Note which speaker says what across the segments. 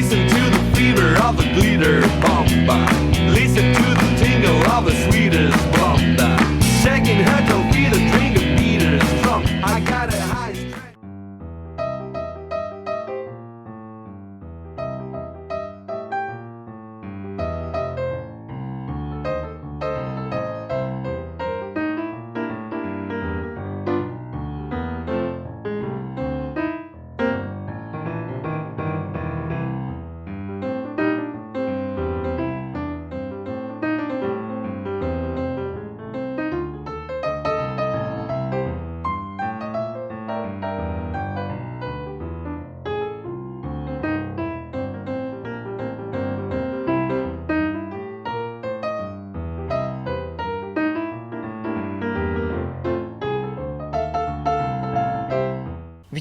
Speaker 1: Listen to the fever of the glitter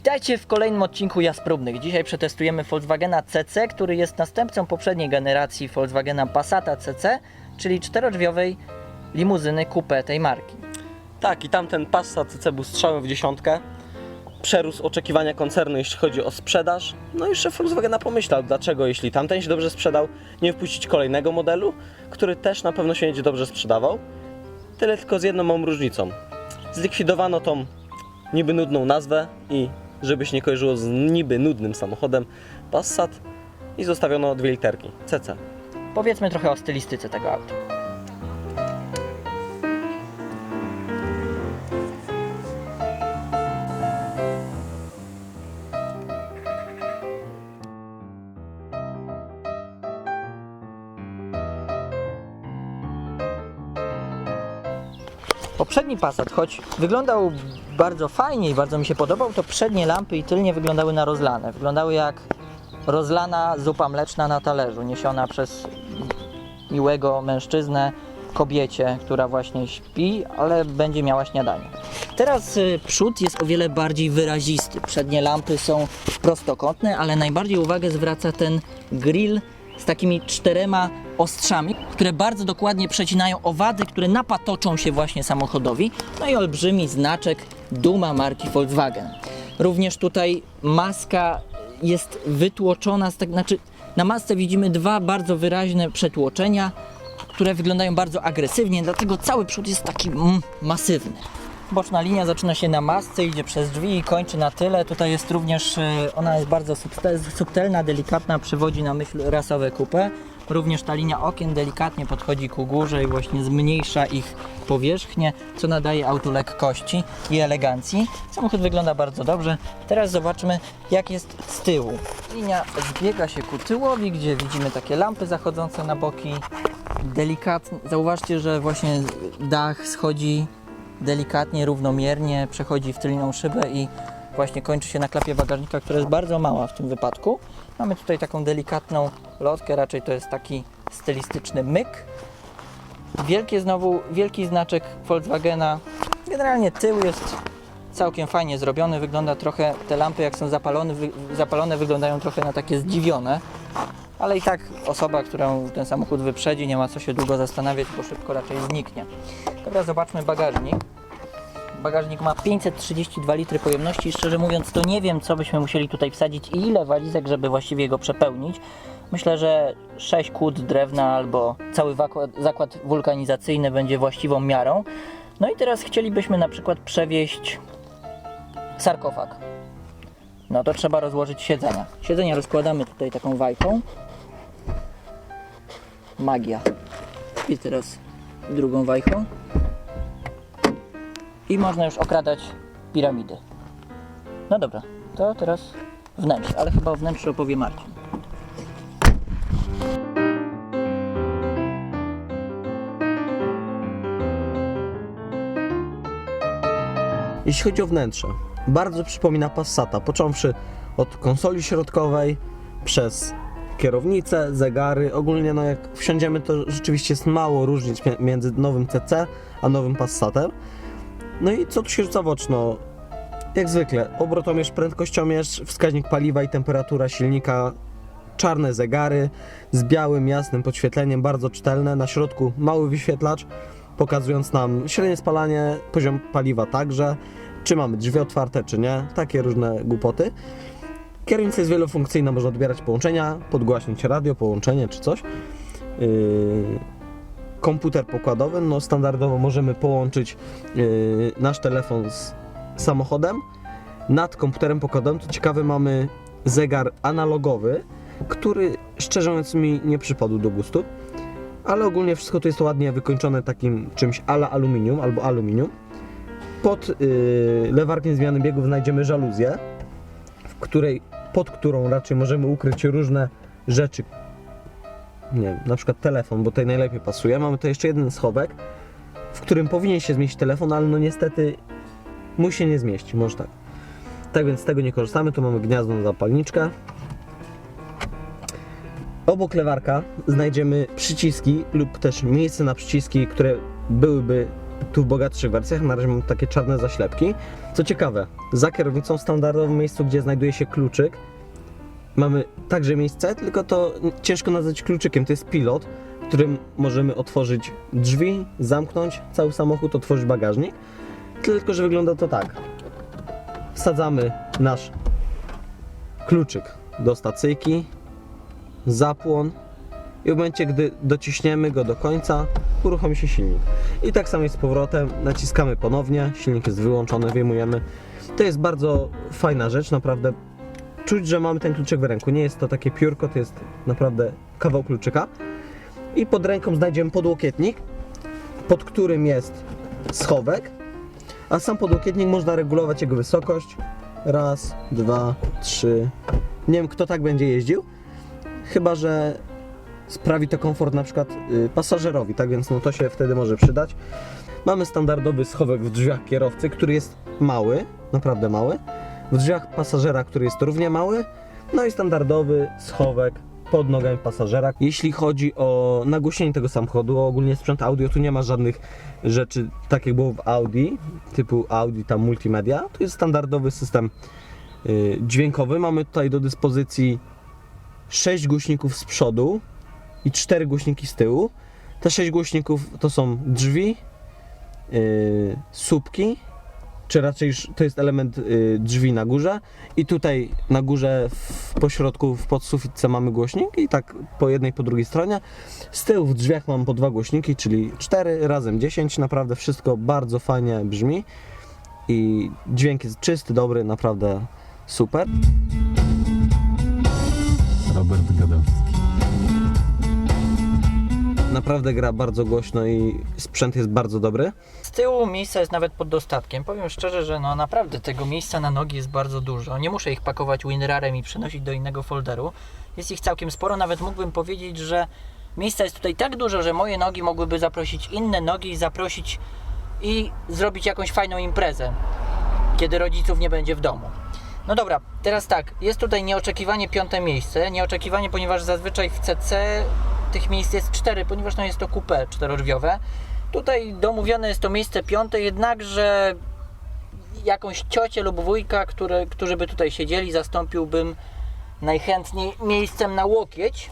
Speaker 2: Witajcie w kolejnym odcinku Jazd Próbnych. Dzisiaj przetestujemy Volkswagena CC, który jest następcą poprzedniej generacji Volkswagena Passata CC, czyli czterodrzwiowej limuzyny coupé tej marki.
Speaker 3: Tak, i tamten Passat CC był strzałem w dziesiątkę. Przerósł oczekiwania koncernu, jeśli chodzi o sprzedaż. No i szef Volkswagena pomyślał, dlaczego, jeśli tamten się dobrze sprzedał, nie wpuścić kolejnego modelu, który też na pewno się będzie dobrze sprzedawał. Tyle tylko z jedną małą różnicą. Zlikwidowano tą niby nudną nazwę i żeby się nie kojarzyło z niby nudnym samochodem Passat i zostawiono dwie literki CC.
Speaker 2: Powiedzmy trochę o stylistyce tego auta. Poprzedni Passat, choć wyglądał bardzo fajnie i bardzo mi się podobał, to przednie lampy i tylnie wyglądały na rozlane. Wyglądały jak rozlana zupa mleczna na talerzu, niesiona przez miłego mężczyznę kobiecie, która właśnie śpi, ale będzie miała śniadanie. Teraz y, przód jest o wiele bardziej wyrazisty. Przednie lampy są prostokątne, ale najbardziej uwagę zwraca ten grill z takimi czterema ostrzami, które bardzo dokładnie przecinają owady, które napatoczą się właśnie samochodowi. No i olbrzymi znaczek Duma marki Volkswagen. Również tutaj maska jest wytłoczona, tak, znaczy na masce widzimy dwa bardzo wyraźne przetłoczenia, które wyglądają bardzo agresywnie, dlatego cały przód jest taki mm, masywny. Boczna linia zaczyna się na masce, idzie przez drzwi i kończy na tyle. Tutaj jest również, e, ona jest bardzo subte- subtelna, delikatna, przywodzi na myśl rasowe coupe. Również ta linia okien delikatnie podchodzi ku górze i właśnie zmniejsza ich powierzchnię, co nadaje autu lekkości i elegancji. Samochód wygląda bardzo dobrze. Teraz zobaczmy, jak jest z tyłu. Linia zbiega się ku tyłowi, gdzie widzimy takie lampy zachodzące na boki. Delikatnie, zauważcie, że właśnie dach schodzi delikatnie, równomiernie, przechodzi w tylną szybę i właśnie kończy się na klapie bagażnika, która jest bardzo mała w tym wypadku. Mamy tutaj taką delikatną lotkę, raczej to jest taki stylistyczny myk. Wielkie znowu, wielki znaczek Volkswagena. Generalnie tył jest całkiem fajnie zrobiony, wygląda trochę, te lampy jak są zapalone, wy, zapalone wyglądają trochę na takie zdziwione. Ale i tak osoba, którą ten samochód wyprzedzi, nie ma co się długo zastanawiać, bo szybko raczej zniknie. Dobra, zobaczmy bagażnik. Bagażnik ma 532 litry pojemności szczerze mówiąc to nie wiem co byśmy musieli tutaj wsadzić i ile walizek, żeby właściwie go przepełnić. Myślę, że 6 kłód drewna albo cały zakład, zakład wulkanizacyjny będzie właściwą miarą. No i teraz chcielibyśmy na przykład przewieźć sarkofag. No to trzeba rozłożyć siedzenia. Siedzenia rozkładamy tutaj taką wajką. Magia. I teraz drugą wajchą. I można już okradać piramidy. No dobra, to teraz wnętrze, ale chyba o wnętrzu opowie Marcin.
Speaker 3: Jeśli chodzi o wnętrze, bardzo przypomina Passata, począwszy od konsoli środkowej, przez kierownicę, zegary. Ogólnie no jak wsiądziemy to rzeczywiście jest mało różnic między nowym CC a nowym Passatem. No i co tu się rzuca w oczy? No, jak zwykle, obrotomierz, prędkościomierz, wskaźnik paliwa i temperatura silnika, czarne zegary z białym, jasnym podświetleniem, bardzo czytelne. Na środku mały wyświetlacz, pokazując nam średnie spalanie, poziom paliwa także, czy mamy drzwi otwarte, czy nie, takie różne głupoty. Kierownica jest wielofunkcyjna, można odbierać połączenia, podgłaśniać radio, połączenie czy coś. Yy, komputer pokładowy, no standardowo możemy połączyć yy, nasz telefon z samochodem. Nad komputerem pokładowym, to ciekawe, mamy zegar analogowy, który szczerze mówiąc mi nie przypadł do gustu, ale ogólnie wszystko to jest ładnie wykończone takim czymś ala aluminium albo aluminium. Pod yy, lewarkiem zmiany biegów znajdziemy żaluzję, w której, pod którą raczej możemy ukryć różne rzeczy. Nie wiem, na przykład telefon, bo tutaj najlepiej pasuje. Mamy tu jeszcze jeden schowek, w którym powinien się zmieścić telefon, ale no niestety mu się nie zmieści, może tak. Tak więc z tego nie korzystamy, tu mamy gniazdo na zapalniczkę. Obok lewarka znajdziemy przyciski lub też miejsce na przyciski, które byłyby tu w bogatszych wersjach. Na razie mam takie czarne zaślepki. Co ciekawe, za kierownicą w standardowym miejscu, gdzie znajduje się kluczyk, mamy także miejsce, tylko to ciężko nazwać kluczykiem. To jest pilot, którym możemy otworzyć drzwi, zamknąć cały samochód, otworzyć bagażnik. Tylko, że wygląda to tak. Wsadzamy nasz kluczyk do stacyjki, zapłon i w momencie, gdy dociśniemy go do końca, uruchomi się silnik. I tak samo jest z powrotem, naciskamy ponownie, silnik jest wyłączony, wyjmujemy. To jest bardzo fajna rzecz, naprawdę czuć, że mamy ten kluczyk w ręku. Nie jest to takie piórko, to jest naprawdę kawał kluczyka. I pod ręką znajdziemy podłokietnik, pod którym jest schowek, a sam podłokietnik można regulować jego wysokość. Raz, dwa, trzy. Nie wiem, kto tak będzie jeździł, chyba że sprawi to komfort na przykład y, pasażerowi, tak więc no to się wtedy może przydać. Mamy standardowy schowek w drzwiach kierowcy, który jest mały, naprawdę mały. W drzwiach pasażera, który jest równie mały. No i standardowy schowek pod nogami pasażera. Jeśli chodzi o nagłośnienie tego samochodu, o ogólnie sprzęt audio, tu nie ma żadnych rzeczy, tak jak było w Audi, typu Audi tam multimedia. To jest standardowy system y, dźwiękowy. Mamy tutaj do dyspozycji 6 głośników z przodu i 4 głośniki z tyłu. Te 6 głośników to są drzwi, yy, słupki, czy raczej to jest element yy, drzwi na górze i tutaj na górze w pośrodku w podsufitce mamy głośnik i tak po jednej po drugiej stronie. Z tyłu w drzwiach mam po dwa głośniki, czyli 4 razem 10. Naprawdę wszystko bardzo fajnie brzmi i dźwięk jest czysty, dobry, naprawdę super.
Speaker 4: Robert Gadowski.
Speaker 3: Naprawdę gra bardzo głośno i sprzęt jest bardzo dobry.
Speaker 2: Z tyłu miejsca jest nawet pod dostatkiem. Powiem szczerze, że no naprawdę tego miejsca na nogi jest bardzo dużo. Nie muszę ich pakować WinRarem i przenosić do innego folderu. Jest ich całkiem sporo, nawet mógłbym powiedzieć, że miejsca jest tutaj tak dużo, że moje nogi mogłyby zaprosić inne nogi i zaprosić i zrobić jakąś fajną imprezę, kiedy rodziców nie będzie w domu. No dobra, teraz tak, jest tutaj nieoczekiwanie piąte miejsce. Nieoczekiwanie, ponieważ zazwyczaj w CC tych miejsc jest cztery, ponieważ no jest to coupé czterodrzwiowe. Tutaj domówione jest to miejsce piąte, jednakże jakąś ciocię lub wujka, które, którzy by tutaj siedzieli, zastąpiłbym najchętniej miejscem na łokieć.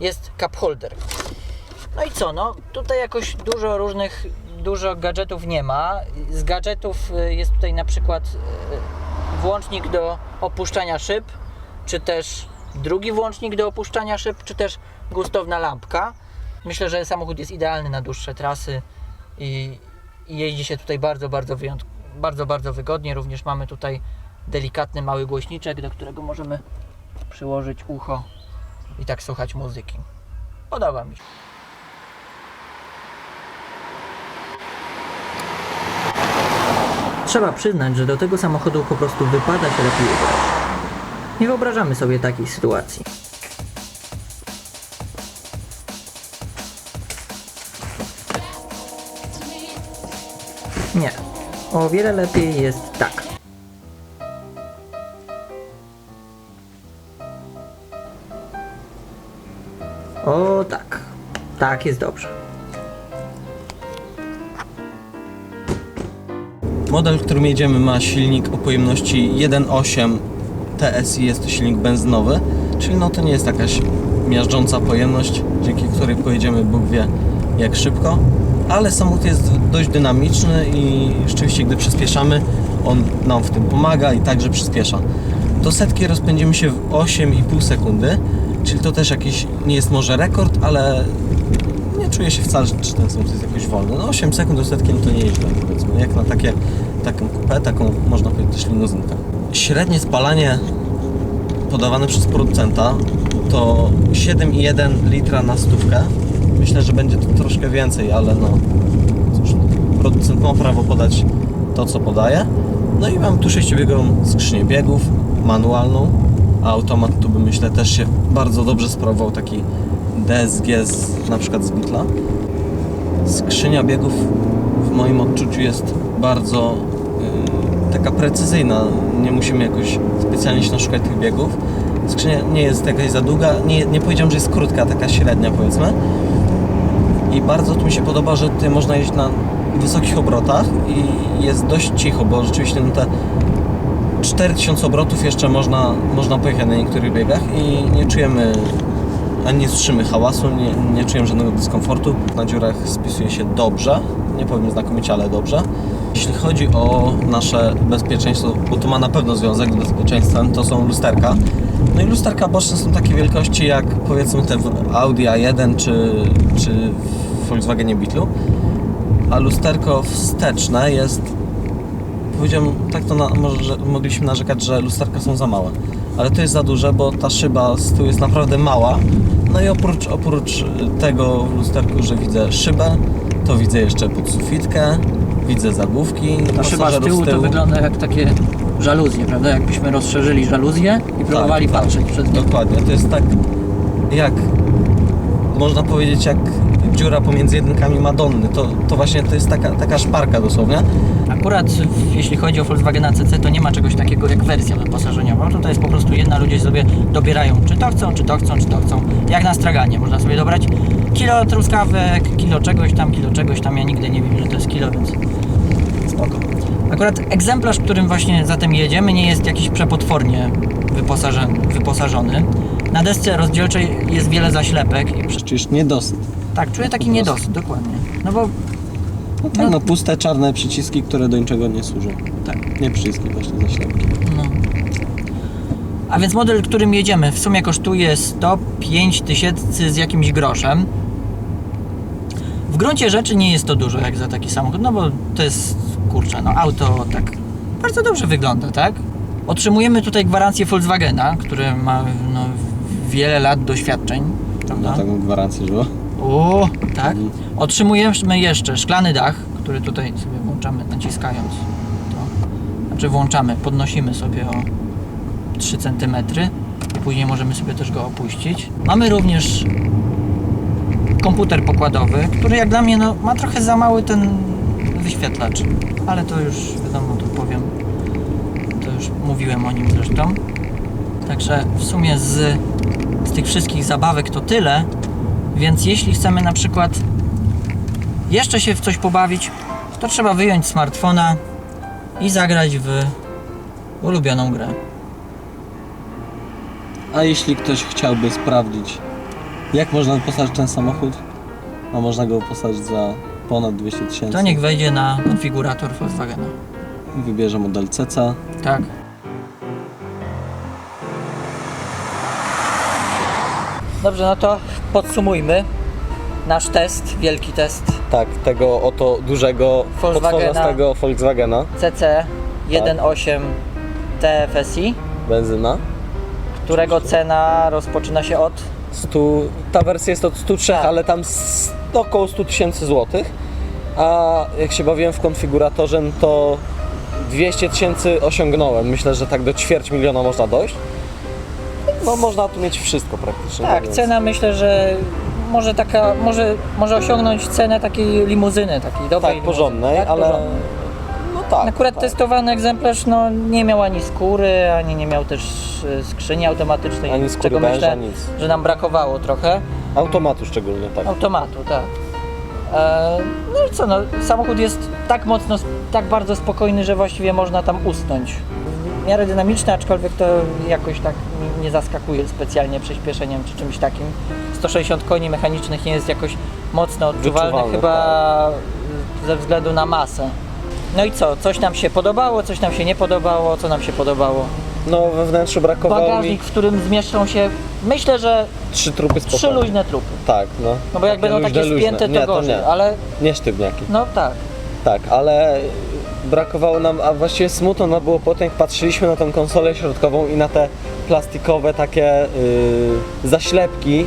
Speaker 2: Jest cup holder. No i co, no tutaj jakoś dużo różnych, dużo gadżetów nie ma. Z gadżetów y, jest tutaj na przykład y, włącznik do opuszczania szyb, czy też drugi włącznik do opuszczania szyb, czy też gustowna lampka. Myślę, że samochód jest idealny na dłuższe trasy i, i jeździ się tutaj bardzo, bardzo bardzo, bardzo wygodnie. Również mamy tutaj delikatny mały głośniczek, do którego możemy przyłożyć ucho i tak słuchać muzyki. Podoba mi się. Trzeba przyznać, że do tego samochodu po prostu wypada się lepiej. Nie wyobrażamy sobie takiej sytuacji. O wiele lepiej jest tak. O tak. Tak jest dobrze.
Speaker 3: Model, którym jedziemy ma silnik o pojemności 1.8 TSI, jest to silnik benzynowy, czyli no to nie jest jakaś miażdżąca pojemność, dzięki której pojedziemy Bóg wie jak szybko, ale samochód jest dość dynamiczny i rzeczywiście gdy przyspieszamy, on nam w tym pomaga i także przyspiesza. do setki rozpędzimy się w 8,5 sekundy, czyli to też jakiś, nie jest może rekord, ale nie czuję się wcale, że ten samochód jest jakoś wolny. No 8 sekund do setki, no to nie jest źle, powiedzmy, jak na takie, taką kupę, taką można powiedzieć też limuzynkę. Średnie spalanie podawane przez producenta to 7,1 litra na stówkę. Myślę, że będzie to troszkę więcej, ale no cóż, producent ma prawo podać to, co podaje. No i mam tu sześciobiegową skrzynię biegów, manualną, a automat tu by myślę też się bardzo dobrze sprawował, taki DSG z, na przykład z Beatla. Skrzynia biegów w moim odczuciu jest bardzo yy, taka precyzyjna. Nie musimy jakoś specjalnie się szukać tych biegów. Skrzynia nie jest jakaś za długa, nie, nie powiedziałem, że jest krótka, taka średnia powiedzmy. I bardzo tu mi się podoba, że tutaj można jeździć na wysokich obrotach i jest dość cicho, bo rzeczywiście no te 4000 obrotów jeszcze można, można pojechać na niektórych biegach i nie czujemy ani nie słyszymy hałasu, nie, nie czujemy żadnego dyskomfortu. Na dziurach spisuje się dobrze, nie powiem znakomicie, ale dobrze. Jeśli chodzi o nasze bezpieczeństwo, bo to ma na pewno związek z bezpieczeństwem, to są lusterka. No i lusterka boczne są takie wielkości jak powiedzmy te w Audi A1 czy, czy w Volkswagenie Beetlu. A lusterko wsteczne jest powiedziałem, tak to na, może że mogliśmy narzekać, że lusterka są za małe. Ale to jest za duże, bo ta szyba z tyłu jest naprawdę mała. No i oprócz, oprócz tego w lusterku, że widzę szybę, to widzę jeszcze podsufitkę, widzę zagłówki
Speaker 2: Ta szyba z tyłu to wygląda jak takie żaluzje, prawda? Jakbyśmy rozszerzyli żaluzję i próbowali
Speaker 3: tak,
Speaker 2: patrzeć przez nie.
Speaker 3: Dokładnie, to jest tak jak można powiedzieć jak dziura pomiędzy jedynkami Madonny. To, to właśnie to jest taka, taka szparka dosłownie.
Speaker 2: Akurat jeśli chodzi o Volkswagena CC, to nie ma czegoś takiego jak wersja wyposażeniowa. Tutaj jest po prostu jedna, ludzie sobie dobierają, czy to chcą, czy to chcą, czy to chcą. Jak na straganie, można sobie dobrać kilo truskawek, kilo czegoś tam, kilo czegoś tam. Ja nigdy nie wiem, że to jest kilo, więc spoko. Akurat egzemplarz, którym właśnie zatem jedziemy, nie jest jakiś przepotwornie wyposażony. Na desce rozdzielczej jest wiele zaślepek i
Speaker 3: Czujesz niedosyt.
Speaker 2: tak, czuję taki niedosyt, dokładnie. No bo
Speaker 3: No tak, no puste, czarne przyciski, które do niczego nie służą.
Speaker 2: tak,
Speaker 3: Nie przyciski, właśnie zaślepki.
Speaker 2: No. A więc model, którym jedziemy, w sumie kosztuje 105 tysięcy z jakimś groszem. W gruncie rzeczy nie jest to dużo jak za taki samochód, no bo to jest, kurczę, no auto tak bardzo dobrze wygląda, tak? Otrzymujemy tutaj gwarancję Volkswagena, który ma no, wiele lat doświadczeń, prawda?
Speaker 3: Na taką gwarancję, że
Speaker 2: O, tak. Otrzymujemy jeszcze szklany dach, który tutaj sobie włączamy naciskając to. Znaczy włączamy, podnosimy sobie o 3 cm później możemy sobie też go opuścić. Mamy również komputer pokładowy, który jak dla mnie no, ma trochę za mały ten wyświetlacz, ale to już wiadomo, to powiem, to już mówiłem o nim zresztą. Także w sumie z, z tych wszystkich zabawek to tyle. Więc jeśli chcemy na przykład jeszcze się w coś pobawić, to trzeba wyjąć smartfona i zagrać w ulubioną grę.
Speaker 3: A jeśli ktoś chciałby sprawdzić, jak można wyposażyć ten samochód, a można go wyposażyć za ponad 200 tysięcy,
Speaker 2: To niech wejdzie na konfigurator Volkswagena.
Speaker 3: wybierze model CC.
Speaker 2: Tak. Dobrze, no to podsumujmy nasz test, wielki test
Speaker 3: Tak, tego oto dużego,
Speaker 2: Volkswagena.
Speaker 3: Volkswagena,
Speaker 2: CC 1.8 TFSI,
Speaker 3: benzyna.
Speaker 2: którego cena rozpoczyna się od
Speaker 3: 100, ta wersja jest od 103,
Speaker 2: Tak.
Speaker 3: ale tam około 100 tysięcy złotych. A jak się bawiłem w konfiguratorze, no to 200 tysięcy osiągnąłem. Myślę, że tak do ćwierć miliona można dojść. No można tu mieć wszystko praktycznie.
Speaker 2: Tak,
Speaker 3: więc-
Speaker 2: cena myślę, że może taka, może, może osiągnąć cenę takiej limuzyny, takiej dobrej
Speaker 3: Tak, porządnej,
Speaker 2: limuzyny,
Speaker 3: ale...
Speaker 2: porządnej.
Speaker 3: Tak.
Speaker 2: Akurat
Speaker 3: tak.
Speaker 2: testowany egzemplarz no, nie miał ani skóry, ani nie miał też e, skrzyni automatycznej,
Speaker 3: Ani skóry
Speaker 2: czego
Speaker 3: węża,
Speaker 2: myślę,
Speaker 3: nic.
Speaker 2: że nam brakowało trochę.
Speaker 3: Automatu szczególnie, tak.
Speaker 2: Automatu, tak. E, no i co, no, samochód jest tak mocno, tak bardzo spokojny, że właściwie można tam usnąć. W miarę dynamiczny, aczkolwiek to jakoś tak nie- zaskakuje specjalnie przyspieszeniem czy czymś takim. 160 koni mechanicznych nie jest jakoś mocno odczuwalny,
Speaker 3: Wyczuwalny,
Speaker 2: chyba ze względu na masę. No i co, coś nam się podobało, coś nam się nie podobało, co nam się podobało?
Speaker 3: No we wnętrzu brakowało
Speaker 2: Bagażnik,
Speaker 3: mi
Speaker 2: w którym zmieszczą się, myślę, że
Speaker 3: trzy trupy spokojnie.
Speaker 2: trzy luźne trupy.
Speaker 3: Tak, no.
Speaker 2: No bo jak będą takie
Speaker 3: luźne.
Speaker 2: spięte, to
Speaker 3: nie,
Speaker 2: gorzej,
Speaker 3: nie.
Speaker 2: ale
Speaker 3: Nie sztywniaki.
Speaker 2: no tak.
Speaker 3: Tak, ale brakowało nam, a właściwie smutno nam było potem, jak patrzyliśmy na tą konsolę środkową i na te plastikowe takie yy, zaślepki,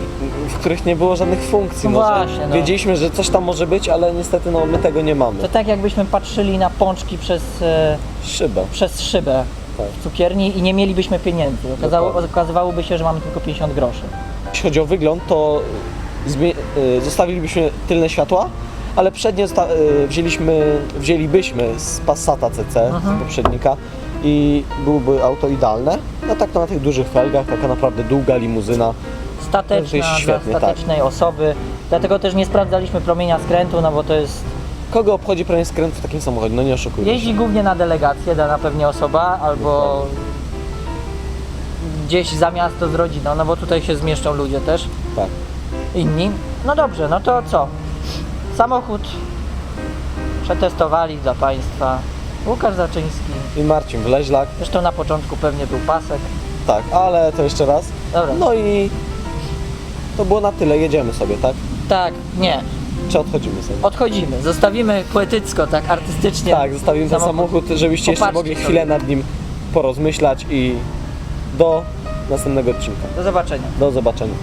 Speaker 3: w których nie było żadnych funkcji.
Speaker 2: No właśnie, no.
Speaker 3: Wiedzieliśmy, że coś tam może być, ale niestety no, my tego nie mamy.
Speaker 2: To tak jakbyśmy patrzyli na pączki przez, e,
Speaker 3: Szyba.
Speaker 2: przez szybę
Speaker 3: Tak.
Speaker 2: w cukierni i nie mielibyśmy pieniędzy. Okazało, okazywałoby się, że mamy tylko 50 groszy.
Speaker 3: Jeśli chodzi o wygląd, to y, zostawilibyśmy tylne światła, ale przednie y, wzięliśmy, wzięlibyśmy z Passata CC, z poprzednika i byłoby auto idealne. No tak to na tych dużych felgach, taka naprawdę długa limuzyna. To
Speaker 2: Stateczna
Speaker 3: jest świetnie,
Speaker 2: dla
Speaker 3: tak.
Speaker 2: statecznej osoby. Dlatego też nie sprawdzaliśmy promienia skrętu, no bo to jest...
Speaker 3: Kogo obchodzi prawie skręt w takim samochodzie? No nie oszukujmy
Speaker 2: Jeździ
Speaker 3: się.
Speaker 2: głównie na delegację dana pewnie osoba, albo gdzieś za miasto z rodziną, no bo tutaj się zmieszczą ludzie też,
Speaker 3: Tak.
Speaker 2: inni. No dobrze, no to co? Samochód przetestowali dla Państwa Łukasz Zaczyński.
Speaker 3: I Marcin Wleźlak,
Speaker 2: Zresztą na początku pewnie był pasek.
Speaker 3: tak, ale to jeszcze raz.
Speaker 2: Dobra.
Speaker 3: No i to było na tyle, jedziemy sobie, tak?
Speaker 2: Tak, nie.
Speaker 3: Czy odchodzimy sobie?
Speaker 2: Odchodzimy. Zostawimy poetycko, tak artystycznie.
Speaker 3: Tak, zostawimy ten samochód, żebyście jeszcze
Speaker 2: Popatrzcie
Speaker 3: mogli
Speaker 2: sobie.
Speaker 3: chwilę nad nim porozmyślać i do następnego odcinka.
Speaker 2: Do zobaczenia.
Speaker 3: Do zobaczenia.